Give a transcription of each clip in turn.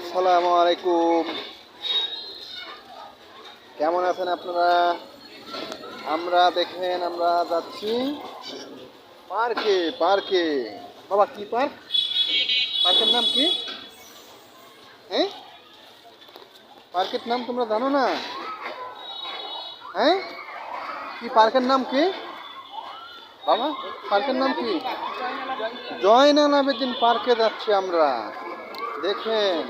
আসসালামু আলাইকুম। কেমন আছেন আপনারা? আমরা দেখেন, আমরা যাচ্ছি পার্কে পার্কে। বাবা, কি পার্ক? পার্কের নাম কি? হ্যাঁ? পার্কের নাম তোমরা জানো না? হ্যাঁ? কি পার্কের নাম কি? বাবা, পার্কের নাম কি? জয়নাল আবেদিন পার্কে যাচ্ছি আমরা। দেখেন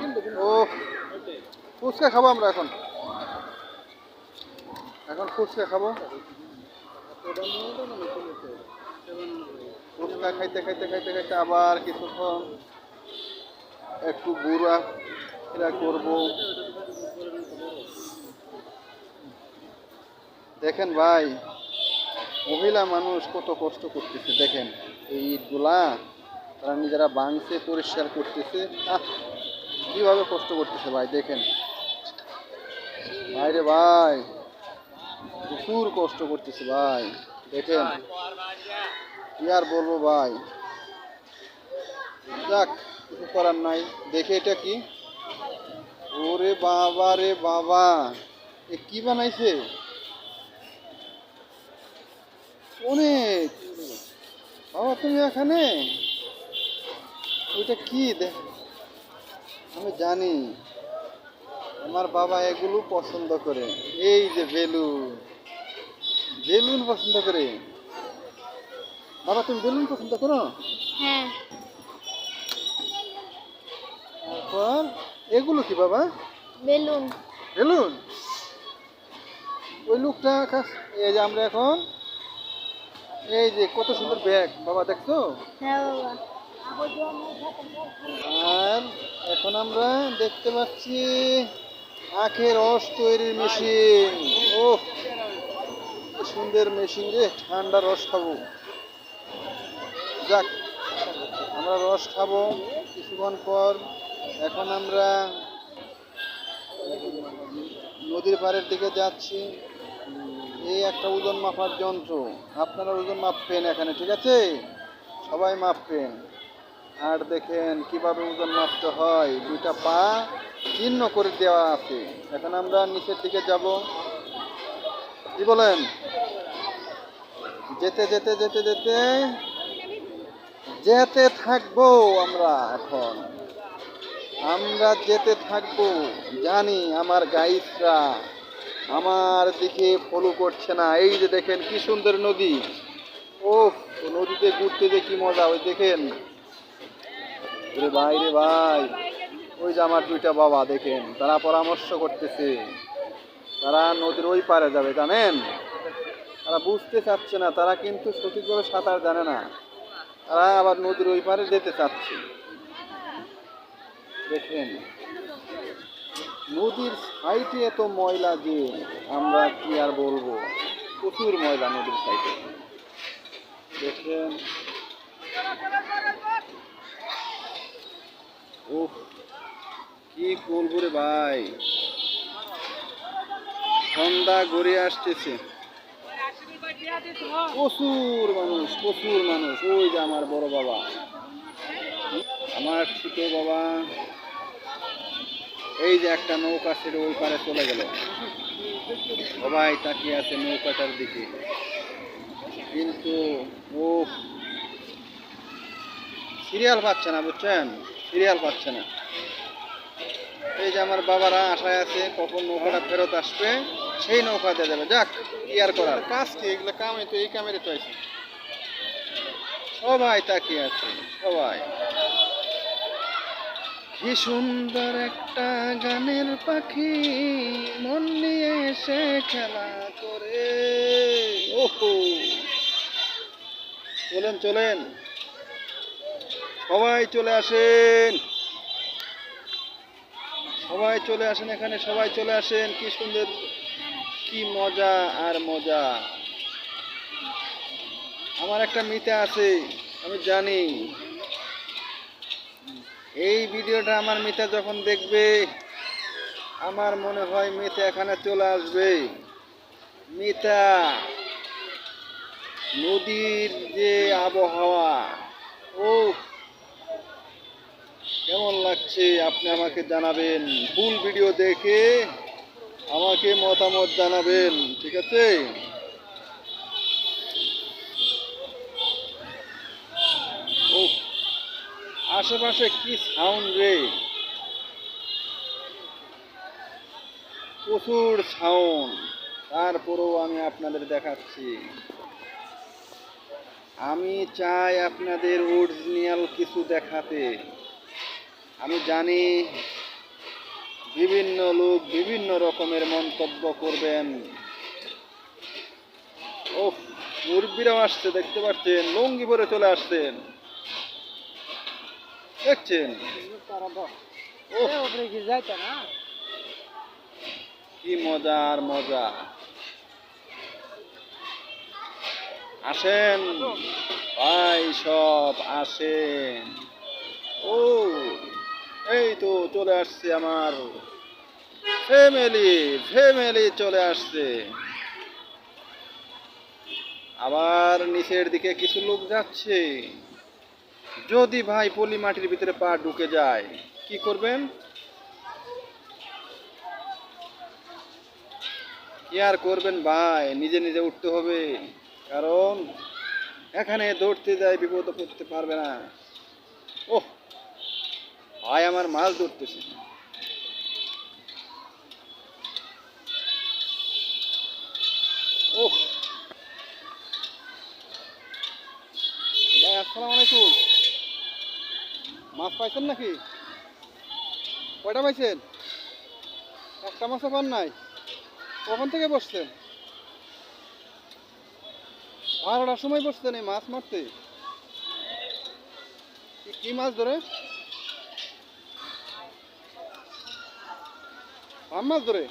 ও ফুচকা খাব আমরা এখন। এখন ফুচকা খাব। ফুচকা খাইতে খাইতে খাইতে খাইতে আবার কিছুক্ষণ একটু ঘোরা ফেরা করব। দেখেন ভাই, মহিলা মানুষ কত কষ্ট করতেছে, দেখেন। এই ইটগুলা তারা নিজেরা বাংছে পরিষ্কার করতেছে কীভাবে কষ্ট করতেছে ভাই, দেখেন। ভাই রে ভাই, প্রচুর কষ্ট করতেছে ভাই, দেখেন। কি আর বলব ভাই? যাক, কিছু করার নাই। দেখে এটা কি? ওরে বাবা রে বাবা, এ কি বানাইছে? অনেক। বাবা, তুমি এখানে? ওইটা কি দেখ আমি জানি। আমার বাবা এগুলো পছন্দ করে। এই যে বেলুন। বেলুন পছন্দ করে। বাবা তুমি বেলুন পছন্দ করো? হ্যাঁ। তারপর এগুলো কি বাবা? বেলুন। বেলুন? ওই লোকটা এই যে আমরা এখন এই যে কত সুন্দর ব্যাগ। বাবা দেখছ? হ্যাঁ বাবা। আর এখন আমরা দেখতে পাচ্ছি আখের রস তৈরির মেশিন। ও সুন্দর মেশিন রে, ঠান্ডা রস খাব। যাক, আমরা রস খাব কিছুক্ষণ পর। এখন আমরা নদীর পাড়ের দিকে যাচ্ছি। এই একটা ওজন মাপার যন্ত্র। আপনারা ওজন মাপবেন এখানে, ঠিক আছে? সবাই মাপবেন। আর দেখেন কীভাবে ওজন মাপতে হয়। দুইটা পা চিহ্ন করে দেওয়া আছে। এখন আমরা নিচের দিকে যাব। কি বলেন? যেতে যেতে যেতে যেতে যেতে থাকব আমরা এখন। আমরা যেতে থাকব, জানি আমার গাইডরা আমার দিকে ফলো করছে না। এই যে দেখেন কি সুন্দর নদী। ও নদীতে ঘুরতে যে কি মজা, ওই দেখেন। রে ভাই রে ভাই। ওই যে আমার দুইটা বাবা, দেখেন, তারা পরামর্শ করতেছে। তারা নদীর ওই পারে যাবে, জানেন? তারা বুঝতে চাচ্ছে না, তারা কিন্তু সঠিকভাবে সাঁতার জানে না। তারা আবার নদীর ওই পারে যেতে চাচ্ছে। দেখেন, নদীর সাইডে এত ময়লা যে আমরা কি আর বলব? প্রচুর ময়লা নদীর সাইডে। দেখেন উফ, কি বলব রে ভাই? সন্ধ্যা গড়িয়ে আসতেছে। প্রচুর মানুষ প্রচুর মানুষ। ওই যে আমার বড় বাবা। আমার ছোট বাবা। এই যে একটা নৌকা ছেড়ে ওই পারে চলে গেল। সবাই তাকিয়ে আছে নৌকাটার দিকে। কিন্তু ও সিরিয়াল পাচ্ছে না, বুঝছেন? সিরিয়াল পাচ্ছে না। এই যে আমার বাবারা আশায় আছে কখন নৌকাটা ফেরত আসবে, সেই নৌকা দিয়ে যাবে যাক আর করার? কাজ কি? এগুলো কামে তো, এই কামের তো আছে। সবাই তাকিয়ে আছে, সবাই। কি সুন্দর একটা গানের পাখি, মন নিয়ে এসে খেলা করে। ওহো! চলেন চলেন। সবাই চলে আসেন। সবাই চলে আসেন এখানে, সবাই চলে আসেন। কি সুন্দর, কি মজা আর মজা। আমার একটা মিতা আছে, আমি জানি। এই ভিডিওটা আমার মিতা যখন দেখবে, আমার মনে হয় মিতা এখানে চলে আসবে। মিতা, নদীর যে আবহাওয়া ও কেমন লাগছে আপনি আমাকে জানাবেন? ফুল ভিডিও দেখে আমাকে মতামত জানাবেন, ঠিক আছে? ও আশেপাশে কি সাউন্ড রে? প্রচুর সাউন্ড তারপরেও আমি আপনাদের দেখাচ্ছি। আমি চাই আপনাদের অরিজিনাল কিছু দেখাতে। আমি জানি বিভিন্ন লোক বিভিন্ন রকমের মন্তব্য করবেন। ও মুরব্বীরাও আসছে, দেখতে পাচ্ছেন, লুঙ্গি পরে চলে আসছেন। দেখছেন? কি মজার মজা। আসেন। ভাই, সব আসেন। ও এই তো চলে আসছে আমার ফ্যামিলি ফ্যামিলি চলে আসছে। আবার নিচের দিকে কিছু লোক যাচ্ছে। যদি ভাই পলি মাটির ভিতরে পা ঢুকে যায়, কি করবেন? কি আর করবেন ভাই? নিজে নিজে উঠতে হবে। কারণ এখানে দৌড়তে যায়, বিপদ করতে পারবে না। ও ভাই আমার মাছ ধরতেছে। ও ভাই, আসসালামু আলাইকুম। মাছ পাইছেন নাকি? কয়টা পাইছেন? একটা মাছও পান নাই। কখন থেকে বসছেন? বারোটার সময় বসছেন এই মাছ মারতে। কি মাছ ধরে? পাম মাছ ধরে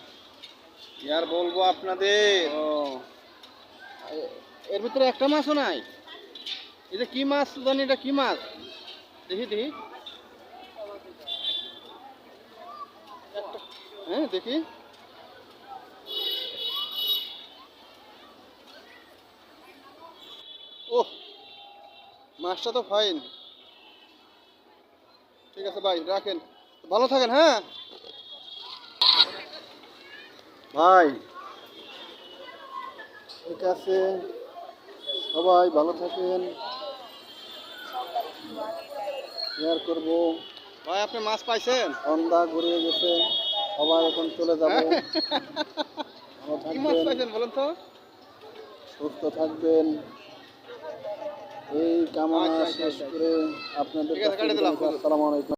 আর বলব আপনাদের? ও। এর ভিতরে একটা মাছও নাই? এটা কি মাছ জানি এটা কি মাছ? দেখি দেখি। হ্যাঁ দেখি। ওহ মাছটা তো ফাইন। ঠিক আছে ভাই রাখেন। ভালো থাকেন হ্যাঁ? ভাই ঠিক আছে? সবাই ভালো থাকেন। শেয়ার করব। ভাই আপনি মাছ পাইছেন? সন্ধ্যা ঘুরিয়ে গেছে। সবাই এখন চলে যাবে। ভালো মাছ থাকবেন। পাইছেন বলেন তো? সুস্থ থাকবেন। এই কামনা আচ্ছা, আচ্ছা, শেষ আচ্ছা। করে আপনাদের আসসালামু আলাইকুম।